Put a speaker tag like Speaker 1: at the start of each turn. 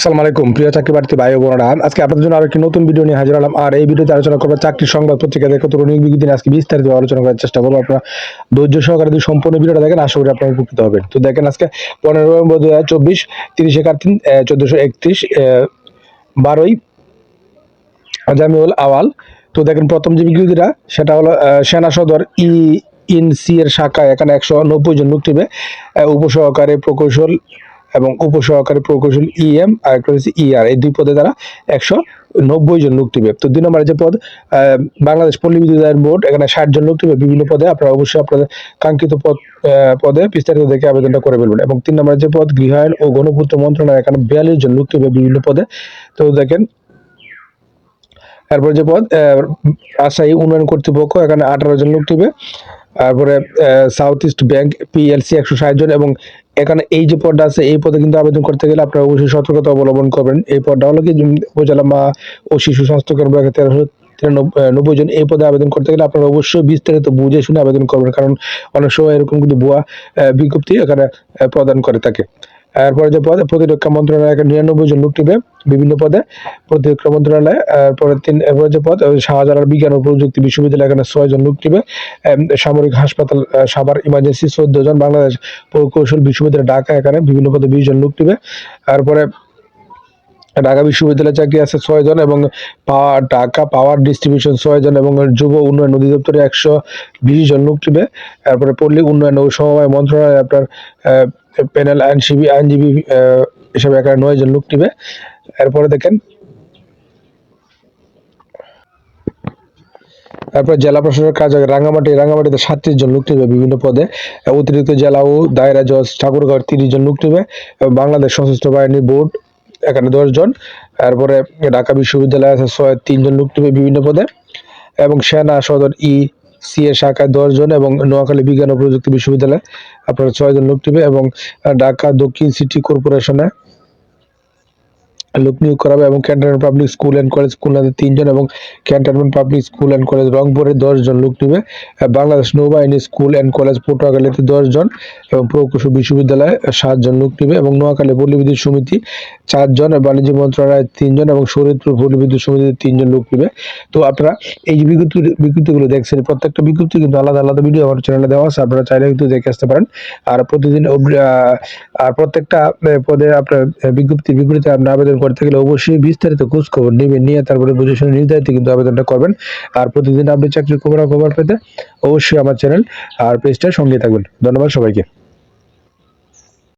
Speaker 1: আসসালামু আলাইকুম। প্রিয় চাকরি প্রার্থী ভাই বোনেরা, আজকে আপনাদের জন্য আরও একটি নতুন ভিডিও নিয়ে হাজির হলাম। আর এই ভিডিওতে আলোচনা করব চাকরির সংবাদ পত্রিকা দেখে, তো নিয়োগ বিজ্ঞপ্তি আজকে বিস্তারিত আলোচনা করার চেষ্টা করব। আপনারা ধৈর্য সহকারে যদি সম্পূর্ণ ভিডিওটা দেখেন, আশা করি আপনারা উপকৃত হবেন। তো দেখেন আজকে পনেরো নভেম্বর দু হাজার চব্বিশ, তিরিশে কার্তিন চোদ্দশো একত্রিশ বারোই জামিউল আওয়াল। তো দেখেন প্রথম যে বিজ্ঞপ্তিটা, সেটা হলো সেনা সদর ই ইন সি এর শাখায় এখানে একশো নব্বই জন লোক উপসহকারী প্রকৌশল এবং উপসহকারী প্রকৌশল ইএম আর একটা হচ্ছে ইআর এই দুই পদে তারা একশো নব্বই জন লোক টিবে তো দুই নম্বরে যে পদ বাংলাদেশ পল্লী বিদ্যুৎ আইন বোর্ড, এখানে ষাট জন লোক টিবে বিভিন্ন পদে আপনারা অবশ্যই আপনাদের কাঙ্ক্ষিত পদ পদে বিস্তারিত দেখে আবেদনটা করে ফেলবেন। এবং তিন নম্বরে যে পদ, গৃহায়ন ও গণপূর্ত মন্ত্রণালয়, এখানে বিয়াল্লিশ জন লোক টিবে বিভিন্ন পদে। তো দেখেন তারপরে যে পদ রাজশাহী উন্নয়ন কর্তৃপক্ষ, এখানে আঠারো জন লোক টিবে তারপরে সাউথ ইস্ট ব্যাংক পিএলসি একশো ষাট জন এবং এখানে এই যে পদটা আছে, এই পদে কিন্তু আবেদন করতে গেলে আপনারা অবশ্যই সতর্কতা অবলম্বন করবেন। এই পদটা হলো কি উপজেলা মা ও শিশু স্বাস্থ্য বিভাগে তেরোশো নব্বই জন এই পদে আবেদন করতে গেলে আপনারা অবশ্যই বিস্তারিত বুঝে শুনে আবেদন করবেন। কারণ অনেক সময় এরকম কিন্তু ভুয়া বিজ্ঞপ্তি এখানে প্রদান করে থাকে। এরপরে যে পদে প্রতিরক্ষা মন্ত্রণালয় নিরানব্বই জন লোক নিবে বিভিন্ন পদে প্রতিরক্ষা মন্ত্রণালয়, এরপরে তিন, এরপরে যে পদ শাহজালাল বিজ্ঞান ও প্রযুক্তি বিশ্ববিদ্যালয় এখানে ছয় জন লোক টিবে সামরিক হাসপাতাল সাভার ইমার্জেন্সি চোদ্দ জন, বাংলাদেশ প্রকৌশল বিশ্ববিদ্যালয় ঢাকা এখানে বিভিন্ন পদে বিশ জন লোক নিবে তারপরে ঢাকা বিশ্ববিদ্যালয়ে চাকরি আছে ছয় জন এবং পাওয়ার ঢাকা পাওয়ার ডিস্ট্রিবিউশন ছয় জন এবং যুব উন্নয়ন অধিদপ্তরে একশো বিশ জন লোক টিবে তারপরে পল্লী উন্নয়ন ও সমবায় মন্ত্রণালয় আপনার প্যানেল আইনজীবী আইনজীবী হিসেবে এখানে নয় জন লোক টিবে এরপরে দেখেন, তারপর জেলা প্রশাসকের কাজ হবে রাঙ্গামাটি রাঙ্গামাটিতে সাতত্রিশ জন লোক টিবে বিভিন্ন পদে। অতিরিক্ত জেলা ও দায়রা জজ ঠাকুরগাঁও তিরিশ জন লোক এবং বাংলাদেশ সশস্ত্র বাহিনী বোর্ড এখানে দশ জন তারপরে ঢাকা বিশ্ববিদ্যালয় আছে ছয়, তিনজন লোক টিবে বিভিন্ন পদে। এবং সেনা সদর ই সি এ শাখায় দশজন এবং নোয়াখালী বিজ্ঞান ও প্রযুক্তি বিশ্ববিদ্যালয় আপনার ছয়জন লোক টিপে এবং ঢাকা দক্ষিণ সিটি কর্পোরেশনে লোক নিয়োগ করা হবে এবং cantonment public school and college খুলনাতে তিনজন এবং cantonment public school and college রংপুরে দশ জন লোক নেবে। বাংলাদেশ নৌবাহিনী স্কুল অ্যান্ড কলেজ পটুয়াখালীতে দশ জন এবং প্রকৌশল বিশ্ববিদ্যালয়ে সাতজন লোক নেবে এবং নোয়াখালী পল্লী বিদ্যুৎ সমিতি চারজন বাণিজ্য মন্ত্রণালয় তিনজন এবং শরীরপুর পল্লী বিদ্যুৎ সমিতিতে তিনজন লোক নেবে। তো আপনারা এই যে বিজ্ঞপ্তি বিজ্ঞপ্তিগুলো দেখছেন প্রত্যেকটা বিজ্ঞপ্তি কিন্তু আলাদা আলাদা ভিডিও আমার চ্যানেলে দেওয়া আছে আপনারা চাইলে কিন্তু দেখে আসতে পারেন। আর প্রতিদিন আর প্রত্যেকটা পদে আপনার আহ, বিজ্ঞপ্তি বিপরীতে আপনি আবেদন করতে গেলে অবশ্যই বিস্তারিত খোঁজ খবর নেবেন, নিয়ে তারপরে বুঝে শুনে নির্ধারিত কিন্তু আবেদনটা করবেন। আর প্রতিদিন আপনি চাকরির খবর খবর পেতে অবশ্যই আমার চ্যানেল আর পেজটা সঙ্গে থাকবেন। ধন্যবাদ সবাইকে।